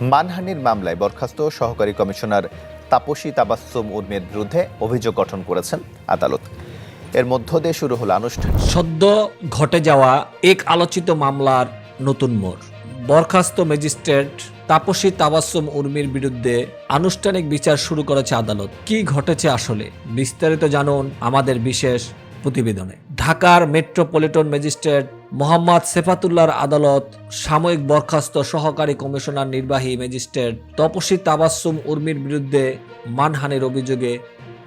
মানহানির মামলায় বরখাস্ত সহকারী কমিশনার তাপসী তাবাস্সুম উর্মির বিরুদ্ধে অভিযোগ গঠন করেছেন আদালত। এর মধ্য দিয়ে শুরু হলো আনুষ্ঠানিক। সদ্য ঘটে যাওয়া এক আলোচিত মামলার নতুন মোড়। বরখাস্ত ম্যাজিস্ট্রেট তাপসী তাবাসুম উর্মির বিরুদ্ধে আনুষ্ঠানিক বিচার শুরু করেছে আদালত। কি ঘটেছে আসলে? বিস্তারিত জানুন আমাদের বিশেষ প্রতিবেদনে। ঢাকার মেট্রোপলিটন ম্যাজিস্ট্রেট মোহাম্মদ সেফাতুল্লাহর আদালত সাময়িক বরখাস্ত সহকারী কমিশনার নির্বাহী ম্যাজিস্ট্রেট তপসী তাবাসুম উর্মির বিরুদ্ধে মানহানির অভিযোগে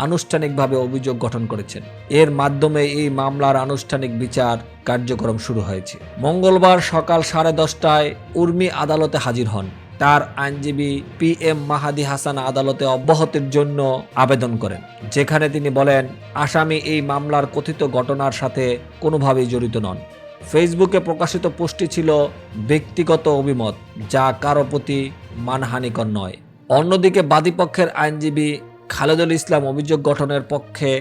আনুষ্ঠানিকভাবে অভিযোগ গঠন করেছেন। এর মাধ্যমে এই মামলার আনুষ্ঠানিক বিচার কার্যক্রম শুরু হয়েছে। মঙ্গলবার সকাল সাড়ে দশটায় উর্মি আদালতে হাজির হন। তার আইনজীবী পি এম মাহাদি হাসান আদালতে অব্যাহতির জন্য আবেদন করেন, যেখানে তিনি বলেন, আসামি এই মামলার কথিত ঘটনার সাথে কোনোভাবেই জড়িত নন। ফেসবুকে প্রকাশিত পোস্টটি ছিল ব্যক্তিগত অভিমত, যা কারও প্রতি মানহানিকর নয়। অন্যদিকে বাদীপক্ষের আইনজীবী খালেদুল ইসলাম অভিযোগ গঠনের পক্ষে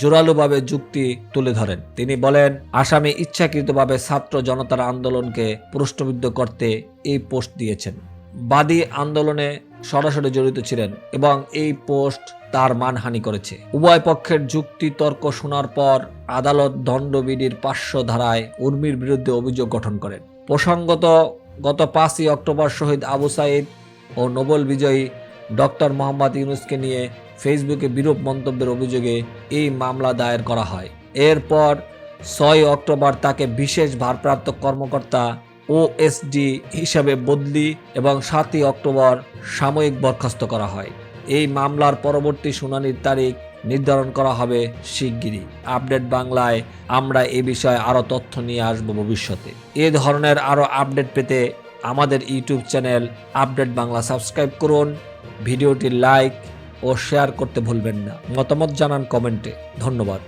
জোরালোভাবে যুক্তি তুলে ধরেন। তিনি বলেন, আসামি ইচ্ছাকৃতভাবে ছাত্র জনতার আন্দোলনকে প্রশ্নবিদ্ধ করতে এই পোস্ট দিয়েছেন। বাদী আন্দোলনে সরাসরি জড়িত ছিলেন এবং এই পোস্ট তার মানহানি করেছে। উভয় পক্ষের যুক্তি তর্ক শোনার পর আদালত দণ্ডবিধির পাঁচশো ধারায় উর্মির বিরুদ্ধে অভিযোগ গঠন করেন। প্রসঙ্গত, গত পাঁচই অক্টোবর শহীদ আবু সাইদ ও নোবেল বিজয়ী ডক্টর মোহাম্মদ ইউনুসকে নিয়ে ফেসবুকে বিরূপ মন্তব্যের অভিযোগে এই মামলা দায়ের করা হয়। এরপর ছয় অক্টোবর তাকে বিশেষ ভারপ্রাপ্ত কর্মকর্তা ওএসডি হিসাবে বদলি এবং সাতই অক্টোবর সাময়িক বরখাস্ত করা হয়। এই মামলার পরবর্তী শুনানির তারিখ নির্ধারণ করা হবে শিগগিরই। আপডেট বাংলায় আমরা এ বিষয়ে আরও তথ্য নিয়ে আসব ভবিষ্যতে। এ ধরনের আরও আপডেট পেতে আমাদের YouTube channel update Bangla subscribe করুন, ভিডিওটি লাইক ও শেয়ার করতে ভুলবেন না। মতামত জানান কমেন্টে। ধন্যবাদ।